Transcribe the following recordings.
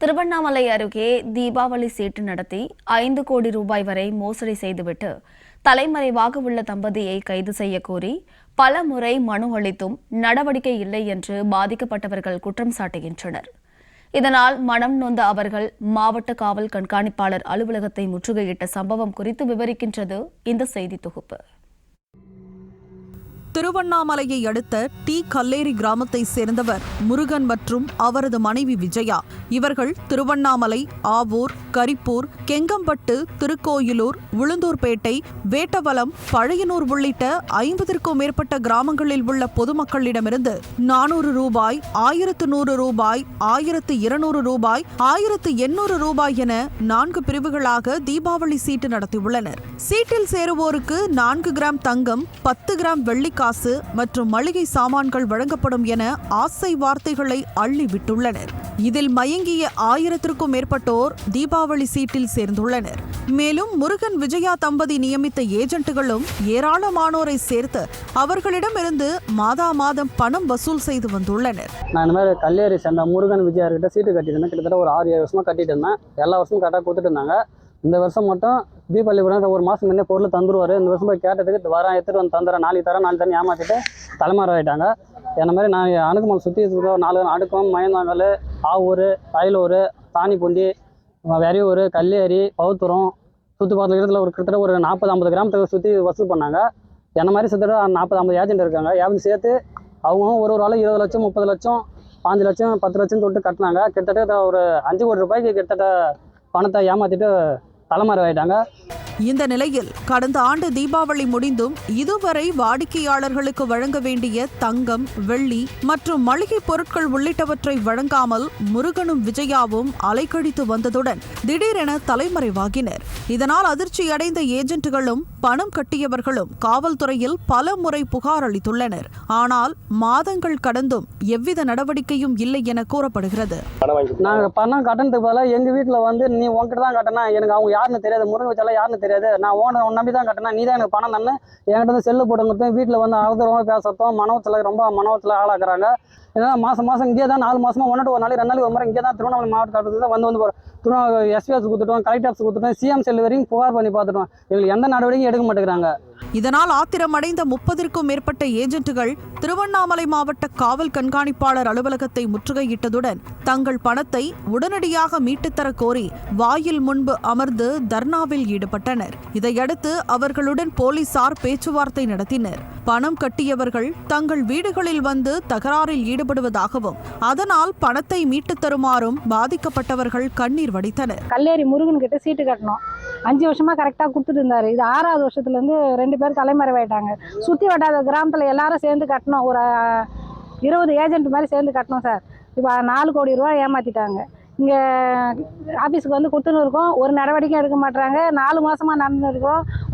திருவண்ணாமலை அருகே தீபாவளி சீட்டு நடத்தி ஐந்து கோடி ரூபாய் வரை மோசடி செய்துவிட்டு தலைமறைவாக உள்ள தம்பதியை கைது செய்ய கோரி பல முறை மனு அளித்தும் நடவடிக்கை இல்லை என்று பாதிக்கப்பட்டவர்கள் குற்றம் சாட்டுகின்றனர். இதனால் மனம் நொந்த அவர்கள் மாவட்ட காவல் கண்காணிப்பாளர் அலுவலகத்தை முற்றுகையிட்ட சம்பவம் குறித்து விவரிக்கின்றது இந்த செய்தி தொகுப்பு. திருவண்ணாமலையை அடுத்த டி. கல்லேரி கிராமத்தை சேர்ந்தவர் முருகன் மற்றும் அவரது மனைவி விஜயா. இவர்கள் திருவண்ணாமலை ஆவூர் கரிப்பூர் கெங்கம்பட்டு திருக்கோயிலூர் உளுந்தூர்பேட்டை வேட்டவலம் பழையனூர் உள்ளிட்ட ஐம்பதற்கும் மேற்பட்ட கிராமங்களில் உள்ள பொதுமக்களிடமிருந்து நானூறு ரூபாய் ஆயிரத்து நூறு ரூபாய் ஆயிரத்து இருநூறு ரூபாய் ஆயிரத்து எண்ணூறு ரூபாய் என நான்கு பிரிவுகளாக தீபாவளி சீட்டு நடத்தியுள்ளனர். சீட்டில் சேருவோருக்கு நான்கு கிராம் தங்கம் பத்து கிராம் வெள்ளி காசு மற்றும் மளிகை சாமான்கள் வழங்கப்படும் என ஆசை வார்த்தைகளை அள்ளி விட்டுள்ளனர். இதில் மயங்கிய ஆயிரத்திற்கும் மேற்பட்டோர் தீபாவளி சீட்டில் சேர்ந்துள்ளனர். மேலும் முருகன் விஜயா தம்பதி நியமித்த ஏஜென்ட்டுகளும் ஏராளமானோரை சேர்த்து அவர்களிடமிருந்து மாதா மாதம் பணம் வசூல் செய்து வந்துள்ளனர். நான் இந்த மாதிரி கல்லேரி சேர்ந்த முருகன் விஜயார்கிட்ட சீட்டு கட்டிட்டு இருந்தேன். கிட்டத்தட்ட ஒரு ஆறு ஏழு வருஷமா கட்டிட்டு இருந்தேன். எல்லா வருஷமும் கரெக்டாக கொடுத்துட்டு இருந்தாங்க. இந்த வருஷம் மட்டும் தீபாவளி ஒரு மாதம் முன்னே பொருள் தந்துருவார். இந்த வருஷம் போய் கேட்டதுக்கு வரேன் எடுத்துகிட்டு வந்து தந்துடுறேன் நாளைக்கு தரேன் நாலு தரேன் ஏமாற்றிட்டு தலைமாற ஆகிட்டாங்க என்ன மாதிரி நான் அணுகுமல் சுற்றி இருக்கிற நாலு அடுக்கம் மயந்தாங்கல் ஆவூர் அயலூர் தானிப்பூண்டி வெறியூர் கல்லேரி பௌத்தூரம் சுற்றி பார்த்த இடத்துல ஒரு கிட்டத்தட்ட ஒரு நாற்பது ஐம்பது கிராமத்துக்கு சுற்றி வசூல் பண்ணாங்க. என்ன மாதிரி சுற்றி நாற்பது ஐம்பது ஏஜென்ட் இருக்காங்க. ஏஜென்ட் சேர்த்து அவங்களும் ஒரு ஒரு ஆளும் இருபது லட்சம் முப்பது லட்சம் பாஞ்சு லட்சம் பத்து லட்சம் தொட்டு கட்டினாங்க. கிட்டத்தட்ட ஒரு அஞ்சு கோடி ரூபாய்க்கு கிட்டத்தட்ட பணத்தை ஏமாற்றிட்டு தலைமறைவாயிட்டாங்க இந்த நிலையில் கடந்த ஆண்டு தீபாவளி முடிந்தும் இதுவரை வாடிக்கையாளர்களுக்கு வழங்க வேண்டிய தங்கம் வெள்ளி மற்றும் மளிகை பொருட்கள் உள்ளிட்டவற்றை வழங்காமல் முருகனும் விஜயாவும் அலைக்கழித்து வந்ததுடன் திடீரென தலைமறைவாகினர். இதனால் அதிர்ச்சியடைந்த ஏஜென்ட்டுகளும் பணம் கட்டியவர்களும் காவல்துறையில் பல முறை புகார் அளித்துள்ளனர். ஆனால் மாதங்கள் கடந்தும் எவ்வித நடவடிக்கையும் இல்லை என கூறப்படுகிறது. நாங்கள் பணம் கட்டணத்துக்கு பதிலாக எங்கள் வீட்டில் வந்து நீ உன்கிட்ட தான் கட்டினா எனக்கு அவங்க யாருன்னு தெரியாது. முருகன் வச்சாலும் யாருன்னு தெரியாது. நான் ஓன உன் நம்பி தான் கட்டினேன். நீ தான் எனக்கு பணம் தன்னு என்கிட்ட வந்து செல்லு போட்டுங்கிறதும் வீட்டில் வந்து அவதூறமாக பேசத்தும் மனவத்தில் ரொம்ப மனவத்தில் ஆளாக்குறாங்க. ஏன்னா மாதம் மாதம் இங்கே தான் நாலு மாதமாக ஒன்று ஒரு நாளைக்கு ரெண்டு நாளைக்கு ஒரு முறை இங்கே தான் திருவண்ணாமலை மாவட்ட தான் வந்து வந்து போகிறோம் திருவண்ணாமலை எஸ்பிஎஸ் கொடுத்துட்டோம் கலெக்டர்ஸ் கொடுத்துட்டோம். சிஎம் செல் வரைக்கும் புகார் பண்ணி பார்த்துட்டோம். எங்களுக்கு எந்த நடவடிக்கையும் எடுக்க மாட்டேங்கிறாங்க. இதனால் ஆத்திரமடைந்த முப்பதிற்கும் மேற்பட்ட ஏஜென்ட்டுகள் திருவண்ணாமலை மாவட்ட காவல் கண்காணிப்பாளர் அலுவலகத்தை முற்றுகையிட்டதுடன் தங்கள் பணத்தை உடனடியாக மீட்டுத்தர கோரி வாயில் முன்பு அமர்ந்து தர்ணாவில் ஈடுபட்டனர். இதையடுத்து அவர்களுடன் போலீசார் பேச்சுவார்த்தை நடத்தினர். பணம் கட்டியவர்கள் தங்கள் வீடுகளில் வந்து தகராறில் ஈடுபடுவதாகவும் அதனால் பணத்தை மீட்டுத் தருமாறும் பாதிக்கப்பட்டவர்கள் கண்ணீர் வடித்தனர். கல்லேரி முருகன் கிட்ட சீட்டு கட்டணும். அஞ்சு வருஷமா கரெக்டாக கொடுத்துட்டு இது ஆறாவது வருஷத்துலேருந்து ரெண்டு பேர் தலைமறைவாயிட்டாங்க. சுற்றி வட்டாத கிராமத்தில் எல்லாரும் சேர்ந்து கட்டணும் ஒரு இருபது ஏஜென்ட் மாதிரி சேர்ந்து கட்டணும் சார். இப்போ நாலு கோடி ரூபா ஏமாற்றிட்டாங்க இங்கே ஆஃபீஸுக்கு வந்து கொடுத்துன்னு இருக்கோம். ஒரு நடவடிக்கையும் எடுக்க மாட்டாங்க நாலு மாதமாக நடந்து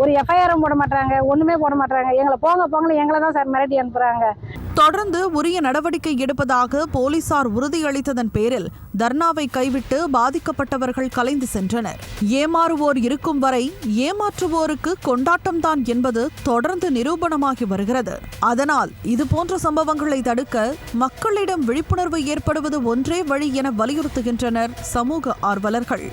ஒரு எஃப்ஐஆரும் போட மாட்டாங்க ஒன்றுமே போட மாட்டாங்க எங்களை போங்க போங்கன்னு எங்களை தான் சார் மிரட்டி அனுப்புகிறாங்க தொடர்ந்து உரிய நடவடிக்கை எடுப்பதாக போலீசார் உறுதியளித்ததன் பேரில் தர்ணாவை கைவிட்டு பாதிக்கப்பட்டவர்கள் கலைந்து சென்றனர். ஏமாறுவோர் இருக்கும் வரை ஏமாற்றுவோருக்கு கொண்டாட்டம்தான் என்பது தொடர்ந்து நிரூபணமாகி வருகிறது. அதனால் இதுபோன்ற சம்பவங்களை தடுக்க மக்களிடம் விழிப்புணர்வு ஏற்படுவது ஒன்றே வழி என வலியுறுத்துகின்றனர் சமூக ஆர்வலர்கள்.